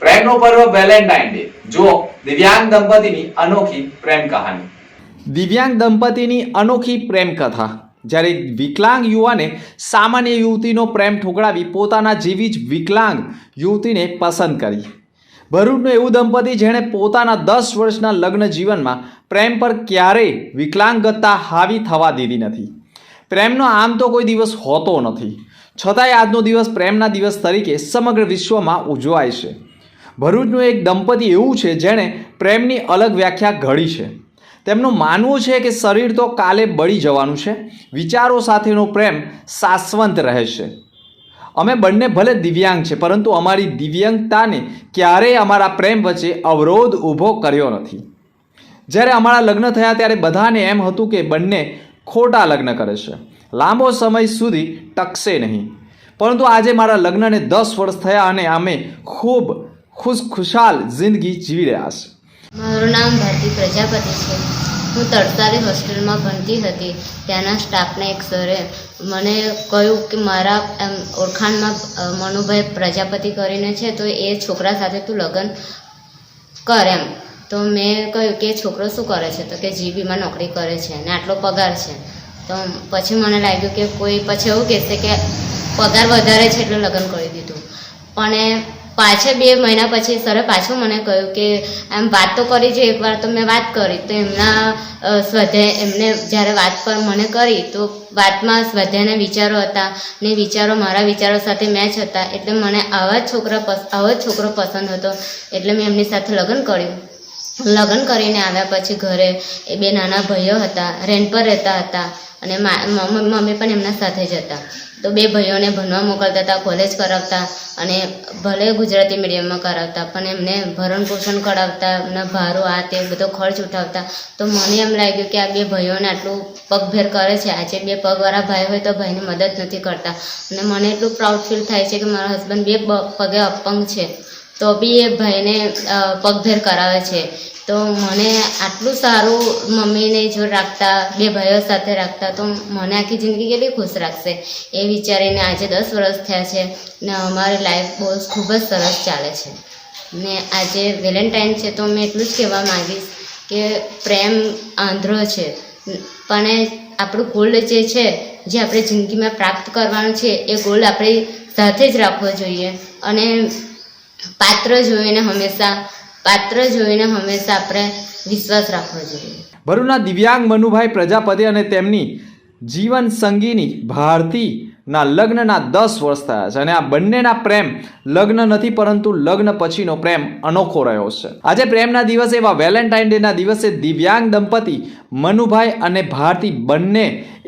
પ્રેમનો પર્વ Valentine day. જુઓ, દિવ્યાંગ દંપતીની અનોખી પ્રેમ કહાની. દિવ્યાંગ દંપતીની અનોખી પ્રેમ કથા. જ્યારે વિકલાંગ યુવાને સામાન્ય યુવતીનો પ્રેમ ઠોકરાવી પોતાના જેવી જ વિકલાંગ યુવતીને પસંદ કરી. ભરૂચનું એવું દંપતી જેણે પોતાના દસ વર્ષના લગ્ન જીવનમાં પ્રેમ પર ક્યારેય વિકલાંગતા હાવી થવા દીધી નથી. પ્રેમનો આમ તો કોઈ દિવસ હોતો નથી. છતાંય આજનો દિવસ પ્રેમના દિવસ તરીકે સમગ્ર વિશ્વમાં ઉજવાય છે. ભરૂચનું એક દંપતી એવું છે જેણે પ્રેમની અલગ વ્યાખ્યા ઘડી છે. તેમનું માનવું છે કે શરીર તો કાલે બળી જવાનું છે. વિચારો સાથેનો પ્રેમ શાશ્વત રહે છે. અમે બંને ભલે દિવ્યાંગ છે, પરંતુ અમારી દિવ્યાંગતાને ક્યારેય અમારા પ્રેમ વચ્ચે અવરોધ ઊભો કર્યો નથી. જ્યારે અમારા લગ્ન થયા ત્યારે બધાને એમ હતું કે બંને ખોટા લગ્ન કરે છે. લાંબો સમય સુધી ટકશે નહીં. પરંતુ આજે મારા લગ્નને દસ વર્ષ થયા અને અમે ખૂબ ખુશ ખુશાલ જિંદગી જીવી રહ્યા છે. મારું નામ ભારતી પ્રજાપતિ છે. હું તડતાલી હોસ્ટેલમાં ભણતી હતી. ત્યાંના સ્ટાફના એક સરે મને કહ્યું કે મારા એમ ઓળખાણમાં મનુભાઈ પ્રજાપતિ કરીને છે, તો એ છોકરા સાથે તું લગ્ન કર એમ. તો મેં કહ્યું કે છોકરો શું કરે છે? તો કે જીબીમાં નોકરી કરે છે અને આટલો પગાર છે. તો પછી મને લાગ્યું કે કોઈ પછી એવું કહેશે કે પગાર વધારે છે એટલે લગ્ન કરી દીધું. પણ એ પાછા બે મહિના પછી સરે પાછું મને કહ્યું કે, આમ વાત તો કરી છે, એકવાર તો મેં વાત કરી. તો એમના સ્વાધ્યાય એમને જ્યારે વાત પર મને કરી, તો વાતમાં સ્વાધ્યાયના વિચારો હતા ને વિચારો મારા વિચારો સાથે મેચ હતા. એટલે મને આવા જ છોકરા આવો છોકરો પસંદ હતો. એટલે મેં એમની સાથે લગ્ન કર્યું. લગ્ન કરીને આવ્યા પછી ઘરે એ બે નાના ભાઈઓ હતા રેન્ટ પર રહેતા હતા અને મમ્મી પણ એમના સાથે જ હતા. તો બે ભાઈઓને ભણવા મોકલતા હતા કોલેજ કરાવતા અને ભલે ગુજરાતી મીડિયમમાં કરાવતા, પણ એમને ભરણ પોષણ કરાવતા, એમના ભારો, આ તે બધો ખર્ચ ઉઠાવતા. તો મને એમ લાગ્યું કે આ બે ભાઈઓને આટલું પગભેર કરે છે. આજે બે પગવાળા ભાઈ હોય તો ભાઈને મદદ નથી કરતા. અને મને એટલું પ્રાઉડ ફીલ થાય છે કે મારા હસબન્ડ બે પગે અપંગ છે. તો બી એ ભાઈને પગભેર કરાવે છે. તો મને આટલું સારું મમ્મીને જો રાખતા, બે ભાઈઓ સાથે રાખતા, તો મને આખી જિંદગી કેટલી ખુશ રાખશે? એ વિચારીને આજે દસ વર્ષ થયા છે ને અમારી લાઈફ બહુ ખૂબ જ સરસ ચાલે છે. ને આજે વેલેન્ટાઇન છે તો મેં એટલું જ કહેવા માંગીશ કે પ્રેમ આંધ્રો છે. પણ આપણું ગોલ્ડ જે છે, જે આપણે જિંદગીમાં પ્રાપ્ત કરવાનું છે, એ ગોલ્ડ આપણી સાથે જ રાખવો જોઈએ. અને પાત્ર જોઈને હંમેશા પાત્ર જોઈને હંમેશા આપણે વિશ્વાસ રાખવો જોઈએ. ભરૂચના દિવ્યાંગ મનુભાઈ પ્રજાપતિ અને તેમની જીવન સંગીની ભારતીના લગ્નના દસ વર્ષ થયા છે અને આ બંનેના પ્રેમ લગ્ન નથી, પરંતુ લગ્ન પછીનો પ્રેમ અનોખો રહ્યો છે. આજે પ્રેમના દિવસે એવા વેલેન્ટાઇન ડેના દિવસે દિવ્યાંગ દંપતી મનુભાઈ અને ભારતી બંને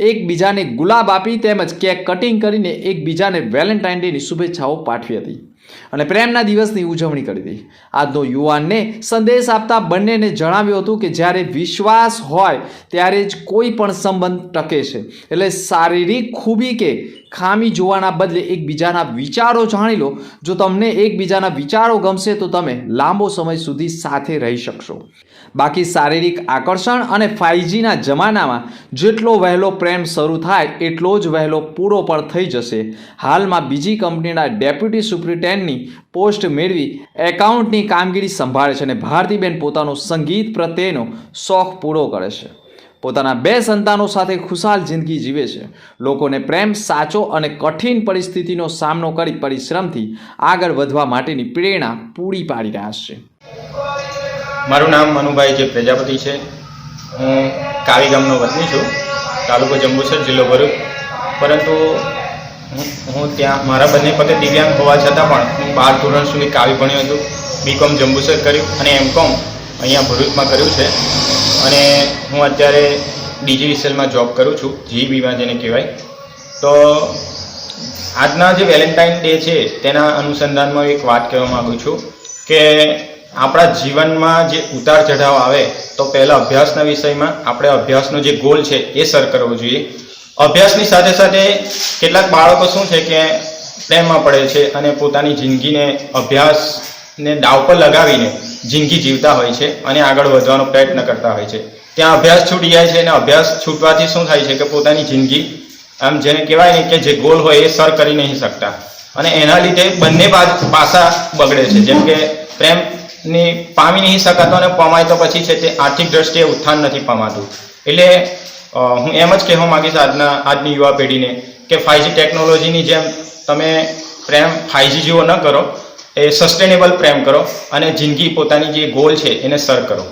એકબીજાને ગુલાબ આપી તેમજ કેક કટિંગ કરીને એકબીજાને વેલેન્ટાઇન ડેની શુભેચ્છાઓ પાઠવી હતી. અને પ્રેમના દિવસની ઉજવણી કરી હતી. આજનો યુવાનને સંદેશ આપતા બંનેને જણાવ્યું હતું કે જ્યારે વિશ્વાસ હોય ત્યારે જ કોઈ પણ સંબંધ ટકે છે. એટલે શારીરિક ખૂબી કે ખામી જોવાના બદલે એકબીજાના વિચારો જાણી લો. જો તમને એકબીજાના વિચારો ગમશે તો તમે લાંબો સમય સુધી સાથે રહી શકશો. બાકી શારીરિક આકર્ષણ અને ફાઇવજીના જમાનામાં જેટલો વહેલો પ્રેમ શરૂ થાય એટલો જ વહેલો પૂરો પણ થઈ જશે. હાલમાં બીજી કંપનીના ડેપ્યુટી સુપ્રિન્ટેન્ડની પોસ્ટ મેળવી એકાઉન્ટની કામગીરી સંભાળે છે અને ભારતીબેન પોતાનો સંગીત પ્રત્યેનો શોખ પૂરો કરે છે. પોતાના બે સંતાનો સાથે ખુશાલ જિંદગી જીવે છે. લોકોને પ્રેમ સાચો અને કઠિન પરિસ્થિતિનો સામનો કરી પરિશ્રમથી આગળ વધવા માટેની પ્રેરણા પૂરી પાડી રહ્યા છે. મારું નામ મનુભાઈ જે પ્રજાપતિ છે. હું કાવી ગામનો વતની છું. તાલુકો જંબુસર જિલ્લો ભરૂચ. પરંતુ હું ત્યાં, મારા બંને પગે દિવ્યાંગ હોવા છતાં પણ હું બાર ધોરણ સુધી કાવી ભણ્યો હતું. બીકોમ જંબુસર કર્યું અને એમકોમ અહીંયા ભરૂચમાં કર્યું છે. અને હું અત્યારે ડીજીવીસીએલમાં જોબ કરું છું જીબીમાં જેને કહેવાય. તો આજના જે વેલેન્ટાઇન ડે છે, તેના અનુસંધાનમાં એક વાત કહેવા માગું છું કે આપણા જીવનમાં જે ઉતાર ચઢાવ આવે, તો પહેલાં અભ્યાસના વિષયમાં આપણે અભ્યાસનો જે ગોલ છે, એ સર કરવો જોઈએ. અભ્યાસની સાથે સાથે કેટલાક બાળકો શું છે કે પ્રેમમાં પડે છે અને પોતાની જિંદગીને અભ્યાસને દાવ પર લગાવીને જિંદગી જીવતા હોય છે અને આગળ વધવાનો પ્રયત્ન કરતા હોય છે. ત્યાં અભ્યાસ છૂટી જાય છે અને અભ્યાસ છૂટવાથી શું થાય છે કે પોતાની જિંદગી આમ જેને કહેવાય ને કે જે ગોલ હોય એ સર કરી નહીં શકતા. અને એના લીધે બંને પાસા બગડે છે. જેમ કે પ્રેમની પામી નહીં શકાતો અને પમાય તો પછી છે તે આર્થિક દ્રષ્ટિએ ઉત્થાન નથી પમાતું. એટલે હું એમ જ કહેવા માંગીશ આજના, આજની યુવા પેઢીને કે ફાઇવજી ટેકનોલોજીની જેમ તમે પ્રેમ ફાઇવજી જેવો ન કરો, એ સસ્ટેનેબલ પ્રેમ કરો અને જિંદગી પોતાની જે ગોલ છે એને સર કરો.